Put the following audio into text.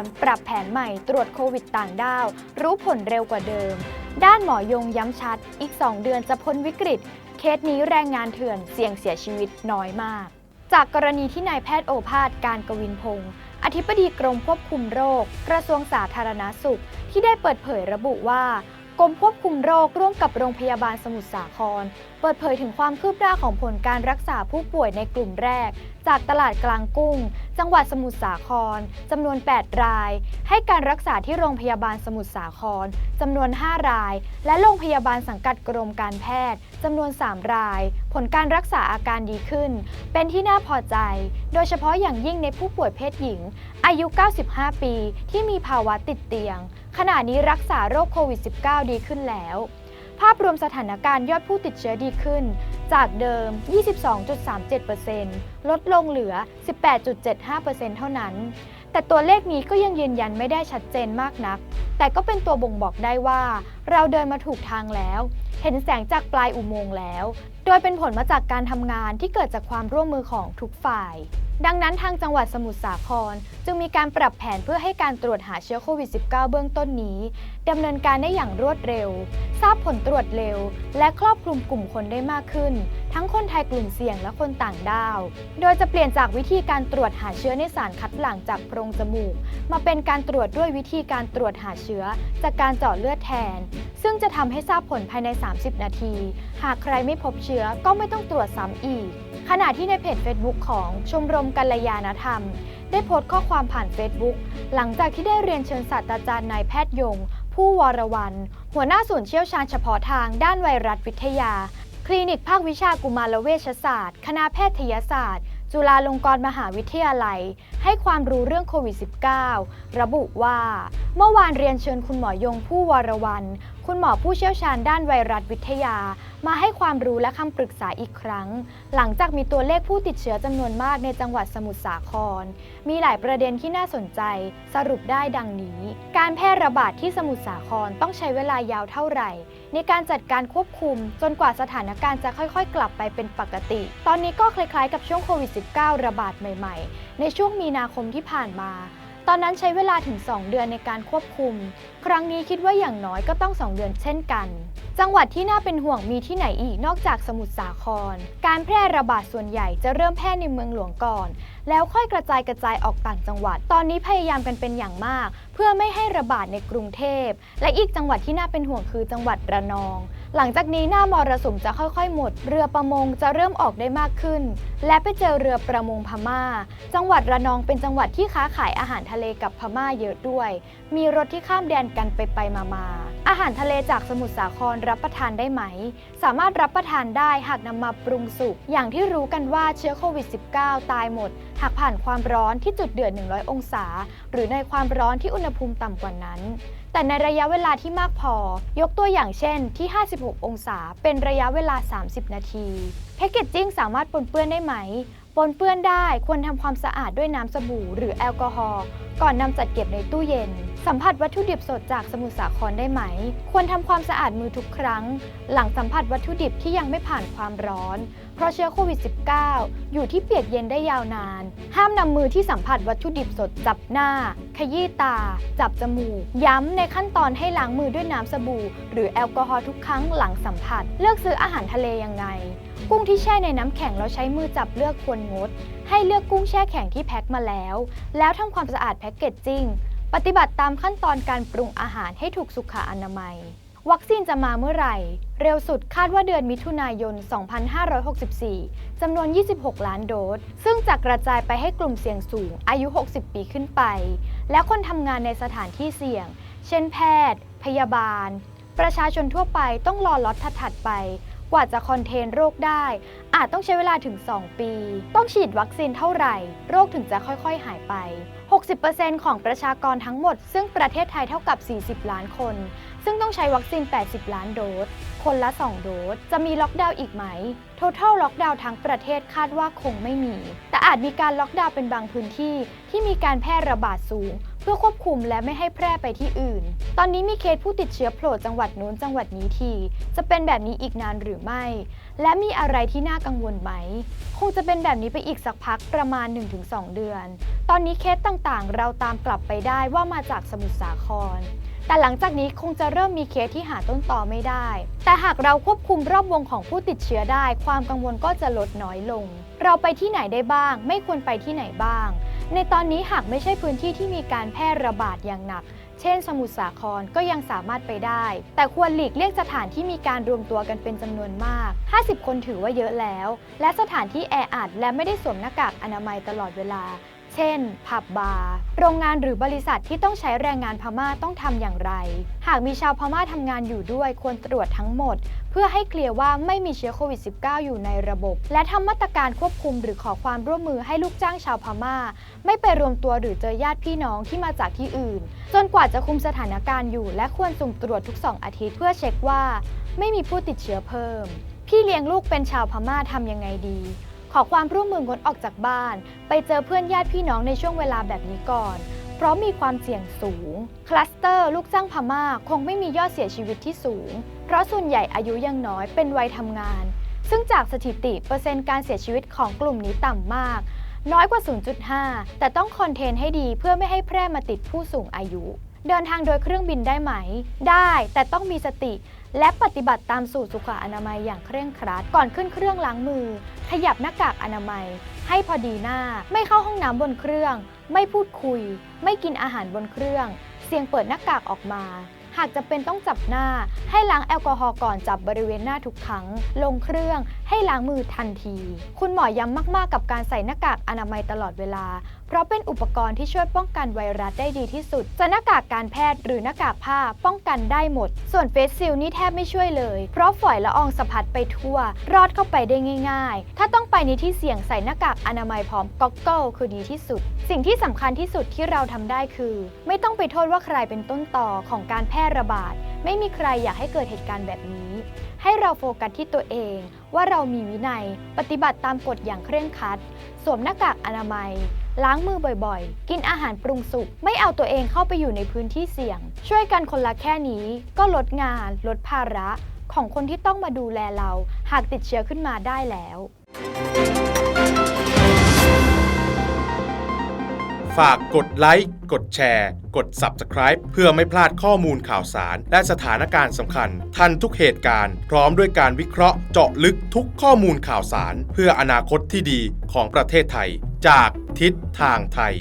ร ปรับแผนใหม่ตรวจโควิดต่างด้าว รู้ผลเร็วกว่าเดิม ด้านหมอยงย้ำชัด อีก 2 เดือนจะพ้นวิกฤต เคสนี้แรงงานเถื่อนเสี่ยงเสียชีวิตน้อยมาก จากกรณีที่นายแพทย์โอภาสการกวินพงศ์อธิบดีกรมควบคุมโรค กระทรวงสาธารณาสุข ที่ได้เปิดเผยระบุว่ากรมควบคุมโรคร่วมกับโรงพยาบาลสมุทรสาคร เปิดเผยถึงความคืบหน้าของผลการรักษาผู้ป่วยในกลุ่มแรก จากตลาดกลางกุ้ง จังหวัดสมุทรสาครจำนวน 8 ราย ให้การรักษาที่โรงพยาบาลสมุทรสาครจำนวน 5 ราย และโรงพยาบาลสังกัดกรมการแพทย์จำนวน 3 ราย ผลการรักษาอาการดีขึ้น เป็นที่น่าพอใจ โดยเฉพาะอย่างยิ่งในผู้ป่วยเพศหญิง อายุ 95 ปี ที่มีภาวะติดเตียง ขณะนี้รักษาโรคโควิด -19 ดีขึ้นแล้ว ภาพรวมสถานการณ์ยอดผู้ติดเชื้อดีขึ้น จากเดิม 22.37%ลดลงเหลือ 18.75%เท่านั้น แต่ตัวเลขนี้ก็ยังยืนยันไม่ได้ชัดเจนมากนัก แต่ก็เป็นตัวบ่งบอกได้ว่า เราเดินมาถูกทางแล้ว เห็นแสงจากปลายอุโมงค์แล้ว โดยเป็นผลมาจากการทำงานที่เกิดจากความร่วมมือของทุกฝ่ายดังนั้นทางจังหวัดสมุทรสาคร จึงมีการปรับแผนเพื่อให้การตรวจหาเชื้อโควิด -19 เบื้องต้นนี้ดำเนินการได้อย่างรวดเร็ว ทราบผลตรวจเร็ว และครอบคลุมกลุ่มคนได้มากขึ้น ทั้งคนไทยกลุ่มเสี่ยงและคนต่างด้าว โดยจะเปลี่ยนจากวิธีการตรวจหาเชื้อในสารคัดหลั่งจากโพรงจมูก มาเป็นการตรวจด้วยวิธีการตรวจหาเชื้อ จากการเจาะเลือดแทน ซึ่งจะทำให้ทราบผลภายใน 30 นาที หากใครไม่พบเชื้อก็ไม่ต้องตรวจซ้ำอีก ขณะที่ในเพจ Facebook ของชมรมกัลยาณธรรม ได้โพสต์ข้อความผ่าน Facebook หลังจากที่ได้เรียนเชิญศาสตราจารย์นายแพทย์ยง ผู้วรวัน หัวหน้าส่วนเชี่ยวชาญเฉพาะทางด้านไวรัสวิทยา คลินิกภาควิชากุมารเวชศาสตร์ คณะแพทยศาสตร์ จุฬาลงกรณ์มหาวิทยาลัย ให้ความรู้เรื่องโควิด -19 ระบุว่า เมื่อวานเรียนเชิญคุณหมอยงผู้วรวัน คุณหมอผู้เชี่ยวชาญด้านไวรัสวิทยา มาให้ความรู้และคำปรึกษาอีกครั้ง หลังจากมีตัวเลขผู้ติดเชื้อจำนวนมากในจังหวัดสมุทรสาคร มีหลายประเด็นที่น่าสนใจ สรุปได้ดังนี้ การแพร่ระบาดที่สมุทรสาครต้องใช้เวลายาวเท่าไหร่ในการจัดการควบคุม จนกว่าสถานการณ์จะค่อยๆ กลับไปเป็นปกติ ตอนนี้ก็คล้ายๆ กับช่วงโควิด -19 ระบาดใหม่ๆ ในช่วงมีนาคมที่ผ่านมา ตอนนั้นใช้เวลาถึง 2 เดือนในการควบคุม ครั้งนี้คิดว่าอย่างน้อยก็ต้อง 2 เดือนเช่นกัน จังหวัดที่น่าเป็นห่วงมีที่ไหนอีกนอกจากสมุทรสาคร การแพร่ระบาดส่วนใหญ่จะเริ่มแพร่ในเมืองหลวงก่อน แล้วค่อยกระจายกระจายออกต่างจังหวัด ตอนนี้พยายามกันเป็นอย่างมาก เพื่อไม่ให้ระบาดในกรุงเทพ และอีกจังหวัดที่น่าเป็นห่วงคือจังหวัดระนอง หลังจากนี้หน้ามรสุมจะค่อยๆ หมด เรือประมงจะเริ่มออกได้มากขึ้น และไปเจอเรือประมงพม่า จังหวัดระนองเป็นจังหวัดที่ค้าขายอาหารทะเลกับพม่าเยอะด้วย มีรถที่ข้ามแดนกันไปไปมามาอาหารทะเลจากสมุทรสาครรับประทานได้ไหม สามารถรับประทานได้หากนำมาปรุงสุก อย่างที่รู้กันว่าเชื้อโควิด -19 ตายหมด หากผ่านความร้อนที่จุดเดือด 100 องศา หรือในความร้อนที่อุณหภูมิต่ำกว่านั้น แต่ในระยะเวลาที่มากพอ ยกตัวอย่างเช่นที่ 56 องศา เป็นระยะเวลา 30 นาที แพคเกจจิ้งสามารถปนเปื้อนได้ไหม ปนเปื้อนได้ควรทำความสะอาดด้วยน้ำสบู่หรือแอลกอฮอล์ก่อนนำจัดเก็บในตู้เย็น สัมผัสวัตถุดิบสดจากสมุทรสาครได้ไหม ควรทำความสะอาดมือทุกครั้ง หลังสัมผัสวัตถุดิบที่ยังไม่ผ่านความร้อน เพราะเชื้อโควิด -19 อยู่ที่เปียกเย็นได้ยาวนาน ห้ามนำมือที่สัมผัสวัตถุดิบสดจับหน้า ขยี้ตา จับจมูก ย้ำในขั้นตอนให้ล้างมือด้วยน้ำสบู่ หรือแอลกอฮอล์ทุกครั้งหลังสัมผัส เลือกซื้ออาหารทะเลยังไง กุ้งที่แช่ในน้ำแข็งแล้วใช้มือจับเลือกควรงด ให้เลือกกุ้งแช่แข็งที่แพ็คมาแล้ว แล้วทำความสะอาดแพ็กเกจจิ้ง ปฏิบัติตามขั้นตอนการปรุงอาหารให้ถูกสุขอนามัย วัคซีนจะมาเมื่อไหร่ เร็วสุดคาดว่าเดือนมิถุนายน 2564 จำนวน 26 ล้านโดส ซึ่งจะกระจายไปให้กลุ่มเสี่ยงสูง อายุ 60 ปีขึ้นไป และคนทำงานในสถานที่เสี่ยง เช่นแพทย์ พยาบาล ประชาชนทั่วไปต้องรอล็อตถัดๆไป กว่าจะคอนเทนโรคได้ อาจต้องใช้เวลาถึง 2 ปี ต้องฉีดวัคซีนเท่าไหร่ โรคถึงจะค่อยๆ หายไป 60%ของประชากรทั้งหมด ซึ่งประเทศไทยเท่ากับ 40 ล้านคน ซึ่งต้องใช้วัคซีน 80 ล้านโดส คนละ 2 โดส จะมีล็อกดาวน์อีกไหม total ล็อกดาวน์ทั้งประเทศคาดว่าคงไม่มี แต่อาจมีการล็อกดาวน์เป็นบางพื้นที่ที่มีการแพร่ระบาดสูง พื่อควบคุมและไม่ให้แพร่ไปที่อื่น ตอนนี้มีเคสผู้ติดเชื้อโผล่จังหวัดนู้นจังหวัดนี้ที จะเป็นแบบนี้อีกนานหรือไม่ และมีอะไรที่น่ากังวลไหม คงจะเป็นแบบนี้ไปอีกสักพักประมาณ 1-2 เดือน ตอนนี้เคสต่างๆ เราตามกลับไปได้ว่ามาจากสมุทรสาครแต่หลังจากนี้คงจะเริ่มมีเคสที่หาต้นต่อไม่ได้ แต่หากเราควบคุมรอบวงของผู้ติดเชื้อได้ ความกังวลก็จะลดน้อยลง เราไปที่ไหนได้บ้าง ไม่ควรไปที่ไหนบ้าง ในตอนนี้หากไม่ใช่พื้นที่ที่มีการแพร่ระบาดอย่างหนัก เช่น สมุทรสาครก็ยังสามารถไปได้ แต่ควรหลีกเลี่ยงสถานที่มีการรวมตัวกันเป็นจำนวนมาก 50 คนถือว่าเยอะแล้ว และสถานที่แออัดและไม่ได้สวมหน้ากากอนามัยตลอดเวลา เช่น ผับบาร์ โรงงานหรือบริษัทที่ต้องใช้แรงงานพม่าต้องทำอย่างไร หากมีชาวพม่าทำงานอยู่ด้วยควรตรวจทั้งหมด เพื่อให้เคลียร์ว่าไม่มีเชื้อโควิด -19 อยู่ในระบบ และทำมาตรการควบคุมหรือขอความร่วมมือให้ลูกจ้างชาวพม่า ไม่ไปรวมตัวหรือเจอญาติพี่น้องที่มาจากที่อื่น จนกว่าจะคุมสถานการณ์อยู่ และควรสุ่มตรวจทุก 2 อาทิตย์เพื่อเช็คว่า ไม่มีผู้ติดเชื้อเพิ่ม พี่เลี้ยงลูกเป็นชาวพม่าทำยังไงดี อความร่วมมืองดออกจากบ้าน ไปเจอเพื่อนญาติพี่น้องในช่วงเวลาแบบนี้ก่อน เพราะมีความเสี่ยงสูง คลัสเตอร์ลูกจ้างพม่าคงไม่มียอดเสียชีวิตที่สูง เพราะส่วนใหญ่อายุยังน้อยเป็นวัยทำงาน ซึ่งจากสถิติเปอร์เซ็นต์การเสียชีวิตของกลุ่มนี้ต่ำมาก น้อยกว่า 0.5 แต่ต้องคอนเทนให้ดีเพื่อไม่ให้แพร่มาติดผู้สูงอายุ เดินทางโดยเครื่องบินได้ไหม ได้แต่ต้องมีสติ และปฏิบัติตามสูตรสุขอนามัยอย่างเคร่งครัด ก่อนขึ้นเครื่องล้างมือ ขยับหน้ากากอนามัย ให้พอดีหน้า ไม่เข้าห้องน้ำบนเครื่อง ไม่พูดคุย ไม่กินอาหารบนเครื่อง เสี่ยงเปิดหน้ากากออกมาหากจะเป็นต้องจับหน้า ให้ล้างแอลกอฮอล์ก่อนจับบริเวณหน้าทุกครั้ง ลงเครื่องให้ล้างมือทันที คุณหมอย้ำมาก ๆ กับการใส่หน้ากากอนามัยตลอดเวลา เพราะเป็นอุปกรณ์ที่ช่วยป้องกันไวรัสได้ดีที่สุดจะหน้ากากการแพทย์หรือหน้ากากผ้าป้องกันได้หมด ส่วนเฟสซิลนี่แทบไม่ช่วยเลย เพราะฝอยละอองสะพัดไปทั่ว รอดเข้าไปได้ง่าย ๆ ถ้าต้องไปในที่เสี่ยงใส่หน้ากากอนามัยพร้อมก็อกเกิลคือดีที่สุด สิ่งที่สำคัญที่สุดที่เราทำได้คือ ไม่ต้องไปโทษว่าใครเป็นต้นต่อของการแพร่ระบาด ไม่มีใครอยากให้เกิดเหตุการณ์แบบนี้ ให้เราโฟกัสที่ตัวเองว่าเรามีวินัย ปฏิบัติตามกฎอย่างเคร่งครัด สวมหน้ากากอนามัย ล้างมือบ่อยๆ กินอาหารปรุงสุก ไม่เอาตัวเองเข้าไปอยู่ในพื้นที่เสี่ยง ช่วยกันคนละแค่นี้ ก็ลดงาน ลดภาระของคนที่ต้องมาดูแลเรา หากติดเชื้อขึ้นมาได้แล้ว ฝากกดไลค์ กดแชร์ กด Subscribe เพื่อไม่พลาดข้อมูลข่าวสาร และสถานการณ์สำคัญ ทันทุกเหตุการณ์ พร้อมด้วยการวิเคราะห์เจาะลึกทุกข้อมูลข่าวสาร เพื่ออนาคตที่ดีของประเทศไทย จากทิศทางไทย